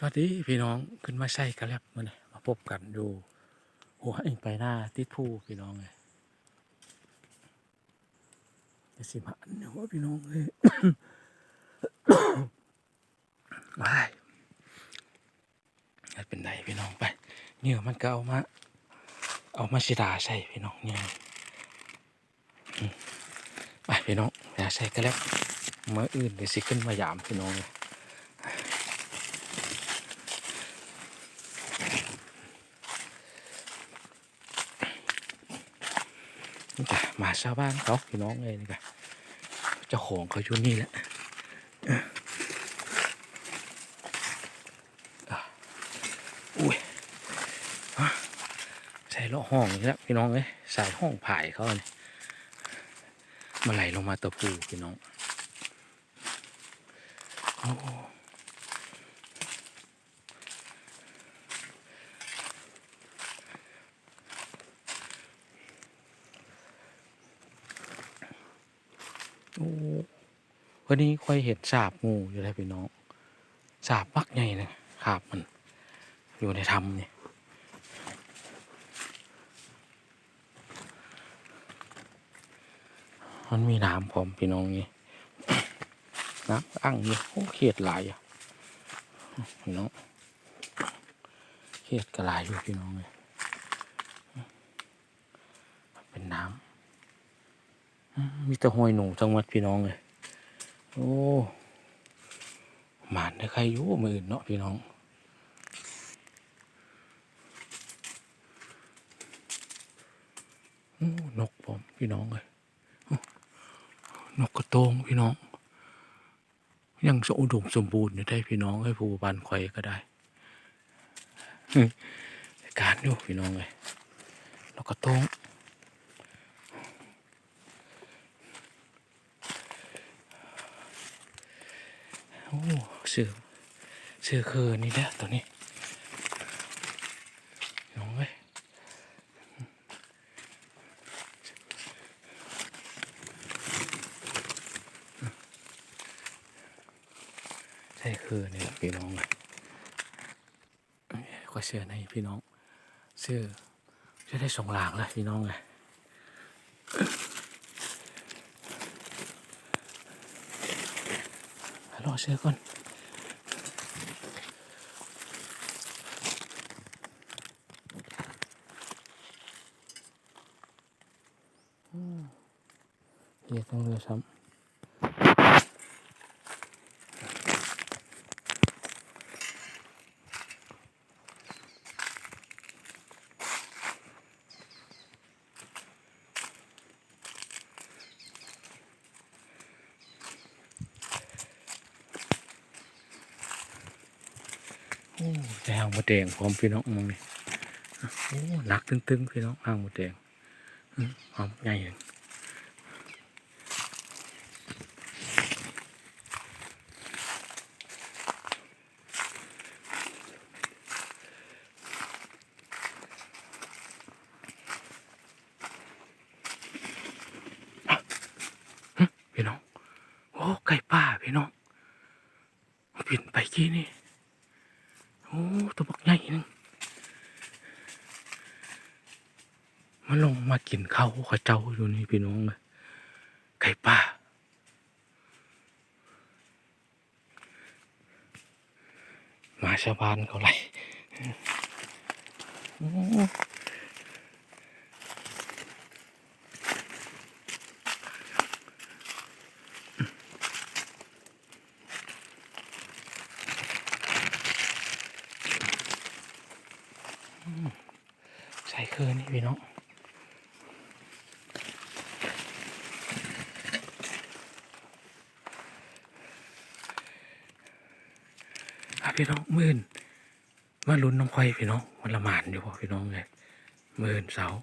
สวัสดีพี่น้องขึ้นมาใส่กันแล้วมื่อนี้มาพบกันอยู่หัวเองไปหน้าติดผู้พี่น้องเลยจะสิมาอันเดียวพี่น้องเลยว้ายไม่เป็นไรพี่น้องไปเหงื่อมันก็เอามา เอามาสิดาใส่พี่น้องเนี่ยไปพี่น้องอย่าใส่กันแล้วเมื่ออื่นเดี๋ยวสิขึ้นมายามพี่น้องเลย นี่ะมาชาวบ้านเขาพี่น้องเลยนี่จ้ะเจ้าของเขาอยู่นี่แหละอุ้ยใส่ละห้องอีกแล้วพี่น้องเลยใส่ห้องผายเขาเนี่ยมาไหลลงมาตะปูพี่น้องโอ้ โอ้วันนี้ค่อยเห็นสาบงูอยู่แล้วพี่น้องสาบปักใหญ่นะขาบมัน อยู่ในถ้ำเนี่ยมันมีน้ำพร้อมพี่น้องนี่น้ำอ่างนี่โอ้เขียดหลายอะพี่น้องเขียดกระลายอยู่พี่น้องเลยเป็นน้ำอื มีแต่หอยหนูจังหวัดพี่น้องเลยโอ้หมานได้ใครอยู่มืออื่นเนาะพี่น้องโอ้นกผมพี่น้องเลยนกกระโตงพี่น้อง ยังสอุดมสมบูรณ์อยู่ได้พี่น้องให้ผู้บันคอยก็ได้การอยู่พี่น้องเลยนกกระโตง โอ้เสือเสือคือนี่แหละตัวนี้น้องเว้ยใช่คือนี่แหละพี่น้องเลยก็เชื่อในพี่น้องเชื่อจะได้ส่งหลางแล้วพี่น้องเลย รอเชื่อก่อนอืมเรียกต้องเรือซ้ำ แต่หางมดแดงพร้อมพี่น้องมองนี่โอ้หนักตึงๆพี่น้องหางมดแดงมหอมใหญ่เลยอะหึพี่น้อง โอ้ ไก่ป่าพี่น้องบินไปกี้นี่ โอ้ตัวบักใหญ่นึงมันลงมากินข้าวข้าเจ้าอยู่นี่พี่น้องเลยไก่ป่าหมาชาวบ้านเขาไรโอ้ คืนนี่พี่น้องอะพี่น้องมื่นมาลุ้นน้องควายพี่น้องมันละหมานอยู่พอพี่น้องเลยมื่นเสาร์